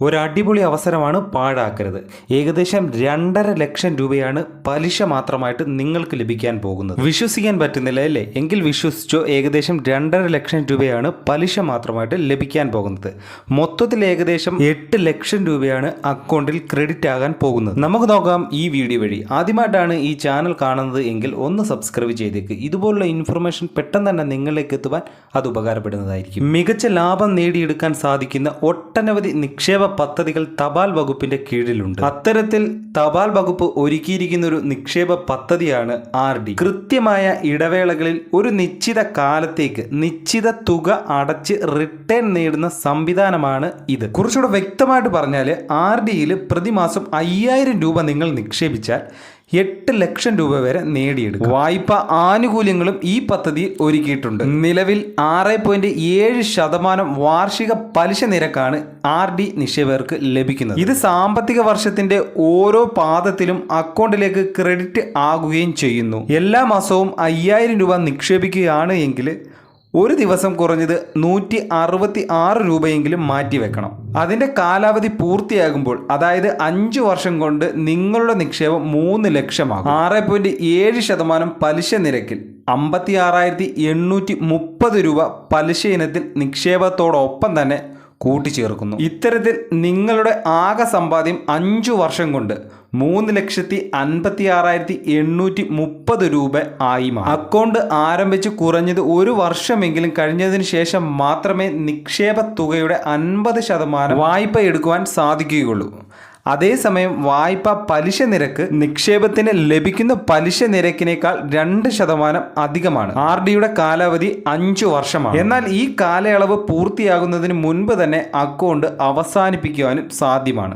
ഒരു അടിപൊളി അവസരമാണ് പാഴാക്കരുത്. ഏകദേശം രണ്ടര ലക്ഷം രൂപയാണ് പലിശ മാത്രമായിട്ട് നിങ്ങൾക്ക് ലഭിക്കാൻ പോകുന്നത്. വിശ്വസിക്കാൻ പറ്റുന്നില്ല അല്ലേ? എങ്കിൽ വിശ്വസിച്ചോ ഏകദേശം രണ്ടര ലക്ഷം രൂപയാണ് പലിശ മാത്രമായിട്ട് ലഭിക്കാൻ പോകുന്നത്. മൊത്തത്തിൽ ഏകദേശം എട്ട് ലക്ഷം രൂപയാണ് അക്കൗണ്ടിൽ ക്രെഡിറ്റ് ആകാൻ പോകുന്നത്. നമുക്ക് നോക്കാം ഈ വീഡിയോ വഴി. ആദ്യമായിട്ടാണ് ഈ ചാനൽ കാണുന്നത് എങ്കിൽ ഒന്ന് സബ്സ്ക്രൈബ് ചെയ്തേക്ക്. ഇതുപോലുള്ള ഇൻഫർമേഷൻ പെട്ടെന്ന് തന്നെ നിങ്ങളിലേക്ക് എത്തുവാൻ അത് ഉപകാരപ്പെടുന്നതായിരിക്കും. മികച്ച ലാഭം നേടിയെടുക്കാൻ സാധിക്കുന്ന ഒട്ടനവധി നിക്ഷേപ പദ്ധതികൾ തപാൽ വകുപ്പിന്റെ കീഴിലുണ്ട്. അത്തരത്തിൽ തപാൽ വകുപ്പ് ഒരുക്കിയിരിക്കുന്ന ഒരു നിക്ഷേപ പദ്ധതിയാണ് ആർ ഡി. കൃത്യമായ ഇടവേളകളിൽ ഒരു നിശ്ചിത കാലത്തേക്ക് നിശ്ചിത തുക അടച്ച് റിട്ടേൺ നേടുന്ന സംവിധാനമാണ് ഇത്. കുറച്ചുകൂടെ വ്യക്തമായിട്ട് പറഞ്ഞാൽ ആർ ഡിയിൽ പ്രതിമാസം അയ്യായിരം രൂപ നിങ്ങൾ നിക്ഷേപിച്ചാൽ എട്ട് ലക്ഷം രൂപ വരെ നേടിയെടുക്കും. വായ്പ ആനുകൂല്യങ്ങളും ഈ പദ്ധതി ഒരുക്കിയിട്ടുണ്ട്. നിലവിൽ ആറ് പോയിന്റ് ഏഴ് ശതമാനം വാർഷിക പലിശ നിരക്കാണ് ആർ ഡി നിക്ഷേപകർക്ക് ലഭിക്കുന്നത്. ഇത് സാമ്പത്തിക വർഷത്തിന്റെ ഓരോ പാദത്തിലും അക്കൗണ്ടിലേക്ക് ക്രെഡിറ്റ് ആകുകയും ചെയ്യുന്നു. എല്ലാ മാസവും അയ്യായിരം രൂപ നിക്ഷേപിക്കുകയാണ് എങ്കിൽ ഒരു ദിവസം കുറഞ്ഞത് നൂറ്റി അറുപത്തി ആറ് രൂപയെങ്കിലും മാറ്റിവെക്കണം അതിന്റെ കാലാവധി പൂർത്തിയാകുമ്പോൾ അതായത് അഞ്ച് വർഷം കൊണ്ട് നിങ്ങളുടെ നിക്ഷേപം മൂന്ന് ലക്ഷമാകും. ആറ് പോയിന്റ് ഏഴ് ശതമാനം പലിശ നിരക്കിൽ അമ്പത്തി ആറായിരത്തി എണ്ണൂറ്റി മുപ്പത് രൂപ പലിശ ഇനത്തിൽ നിക്ഷേപത്തോടൊപ്പം തന്നെ കൂട്ടിച്ചേർക്കുന്നു. ഇത്തരത്തിൽ നിങ്ങളുടെ ആകെ സമ്പാദ്യം അഞ്ചു വർഷം കൊണ്ട് മൂന്ന് ലക്ഷത്തി അൻപത്തി ആറായിരത്തി എണ്ണൂറ്റി മുപ്പത് രൂപ ആയി മാറും. അക്കൗണ്ട് ആരംഭിച്ച് കുറഞ്ഞത് ഒരു വർഷമെങ്കിലും കഴിഞ്ഞതിന് ശേഷം മാത്രമേ നിക്ഷേപ തുകയുടെ അൻപത് ശതമാനം വായ്പ എടുക്കുവാൻ സാധിക്കുകയുള്ളൂ. അതേസമയം വായ്പ പലിശ നിരക്ക് നിക്ഷേപത്തിന് ലഭിക്കുന്ന പലിശ നിരക്കിനേക്കാൾ രണ്ട് ശതമാനം അധികമാണ്. ആർ ഡിയുടെ കാലാവധി അഞ്ചു വർഷമാണ്. എന്നാൽ ഈ കാലയളവ് പൂർത്തിയാകുന്നതിന് മുൻപ് തന്നെ അക്കൗണ്ട് അവസാനിപ്പിക്കുവാനും സാധ്യമാണ്.